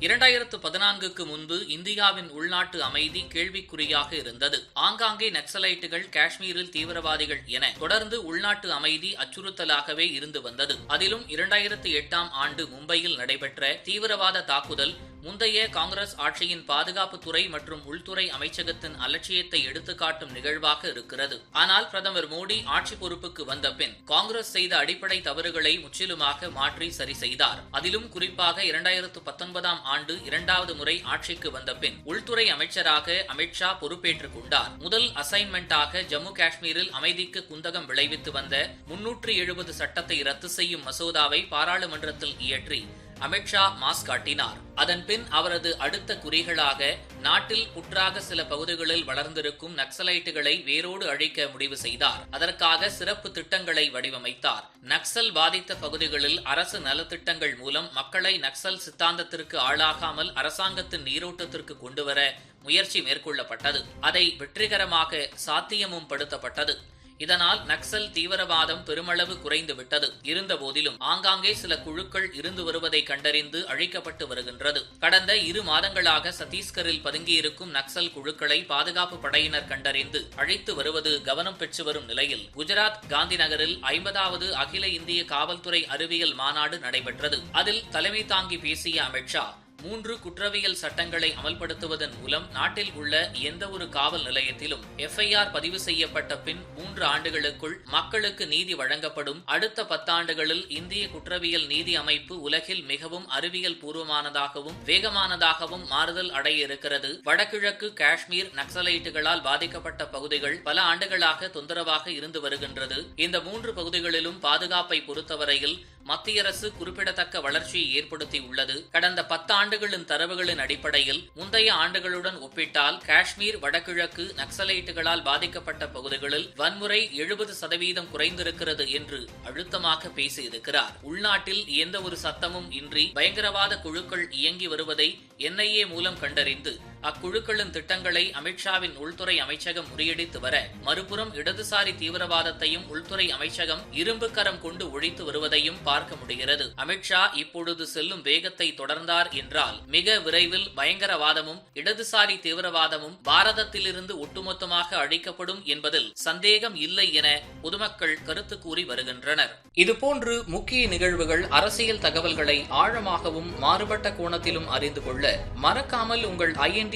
இரண்டாயிரத்து பதினான்குக்கு முன்பு இந்தியாவின் உள்நாட்டு அமைதி கேள்விக்குறியாக இருந்தது. ஆங்காங்கே நக்சலைட்டுகள் காஷ்மீரில் தீவிரவாதிகள் என தொடர்ந்து உள்நாட்டு அமைதி அச்சுறுத்தலாகவே இருந்து வந்தது. அதிலும் இரண்டாயிரத்து எட்டாம் ஆண்டு மும்பையில் நடைபெற்ற தீவிரவாத தாக்குதல் முந்தைய காங்கிரஸ் ஆட்சியின் பாதுகாப்புத்துறை மற்றும் உள்துறை அமைச்சகத்தின் அலட்சியத்தை எடுத்துக்காட்டும் நிகழ்வாக இருக்கிறது. ஆனால் பிரதமர் மோடி ஆட்சி பொறுப்புக்கு வந்த பின் காங்கிரஸ் செய்த அடிப்படை தவறுகளை முற்றிலுமாக மாற்றி சரி செய்தார். அதிலும் குறிப்பாக இரண்டாயிரத்து பத்தொன்பதாம் ஆண்டு இரண்டாவது முறை ஆட்சிக்கு வந்த பின் உள்துறை அமைச்சராக அமித்ஷா பொறுப்பேற்றுக் கொண்டார். முதல் அசைன்மெண்டாக ஜம்மு காஷ்மீரில் அமைதிக்கு குந்தகம் விளைவித்து வந்த முன்னூற்று எழுபது சட்டத்தை ரத்து செய்யும் மசோதாவை பாராளுமன்றத்தில் இயற்றி அமித்ஷா மாஸ் காட்டினார். அதன்பின் அவரது அடுத்த குறிகளாக நாட்டில் புற்றாக சில பகுதிகளில் வளர்ந்திருக்கும் நக்சலைட்டுகளை வேரோடு அழிக்க முடிவு செய்தார். அதற்காக சிறப்பு திட்டங்களை வடிவமைத்தார். நக்சல் பாதித்த பகுதிகளில் அரசு நலத்திட்டங்கள் மூலம் மக்களை நக்சல் சித்தாந்தத்திற்கு ஆளாகாமல் அரசாங்கத்தின் நீரோட்டத்திற்கு கொண்டுவர முயற்சி மேற்கொள்ளப்பட்டது. அதை வெற்றிகரமாக சாத்தியமும் படுத்தப்பட்டது. இதனால் நக்சல் தீவிரவாதம் பெருமளவு குறைந்துவிட்டது. இருந்தபோதிலும் ஆங்காங்கே சில குழுக்கள் இருந்து வருவதை கண்டறிந்து அழிக்கப்பட்டு வருகின்றது. கடந்த இரு மாதங்களாக சத்தீஸ்கரில் பதுங்கியிருக்கும் நக்சல் குழுக்களை பாதுகாப்பு படையினர் கண்டறிந்து அழித்து வருவது கவனம் பெற்று வரும் நிலையில் குஜராத் காந்தி நகரில் ஐம்பதாவது அகில இந்திய காவல்துறை அறிவியல் மாநாடு நடைபெற்றது. அதில் தலைமை தாங்கி பேசிய அமித்ஷா மூன்று குற்றவியல் சட்டங்களை அமல்படுத்துவதன் மூலம் நாட்டில் உள்ள எந்த ஒரு காவல் நிலையத்திலும் எஃப்ஐஆர் பதிவு செய்யப்பட்ட பின் மூன்று ஆண்டுகளுக்குள் மக்களுக்கு நீதி வழங்கப்படும். அடுத்த பத்தாண்டுகளில் இந்திய குற்றவியல் நீதி அமைப்பு உலகில் மிகவும் அறிவியல் பூர்வமானதாகவும் வேகமானதாகவும் மாறுதல் அடைய இருக்கிறது. வடகிழக்கு காஷ்மீர் நக்சலைட்டுகளால் பாதிக்கப்பட்ட பகுதிகள் பல ஆண்டுகளாக தொந்தரவாக இருந்து வருகின்றது. இந்த மூன்று பகுதிகளிலும் பாதுகாப்பை பொறுத்தவரையில் மத்திய அரசு குறிப்பிடத்தக்க வளர்ச்சியை ஏற்படுத்தியுள்ளது கடந்த பத்தாண்டுகளின் தரவுகளின் அடிப்படையில் முந்தைய ஆண்டுகளுடன் ஒப்பிட்டால் காஷ்மீர் வடகிழக்கு நக்சலைட்டுகளால் பாதிக்கப்பட்ட பகுதிகளில் வன்முறை எழுபது சதவீதம் குறைந்திருக்கிறது என்று அழுத்தமாக பேசியிருக்கிறார். உள்நாட்டில் எந்த ஒரு சத்தமும் இன்றி பயங்கரவாத குழுக்கள் இயங்கி வருவதை என்ஐஏ மூலம் கண்டறிந்து அக்குழுக்களின் திட்டங்களை அமித்ஷாவின் உள்துறை அமைச்சகம் முறியடித்து வர மறுபுறம் இடதுசாரி தீவிரவாதத்தையும் உள்துறை அமைச்சகம் இரும்பு கரம் கொண்டு ஒழித்து வருவதையும் பார்க்க முடிகிறது. அமித்ஷா இப்பொழுது செல்லும் வேகத்தை தொடர்ந்தார் என்றால் மிக விரைவில் பயங்கரவாதமும் இடதுசாரி தீவிரவாதமும் பாரதத்திலிருந்து ஒட்டுமொத்தமாக அழிக்கப்படும் என்பதில் சந்தேகம் இல்லை என பொதுமக்கள் கருத்து கூறி வருகின்றனர். இதுபோன்று முக்கிய நிகழ்வுகள் அரசியல் தகவல்களை ஆழமாகவும் மாறுபட்ட கோணத்திலும் அறிந்து கொள்ள மறக்காமல் உங்கள் INT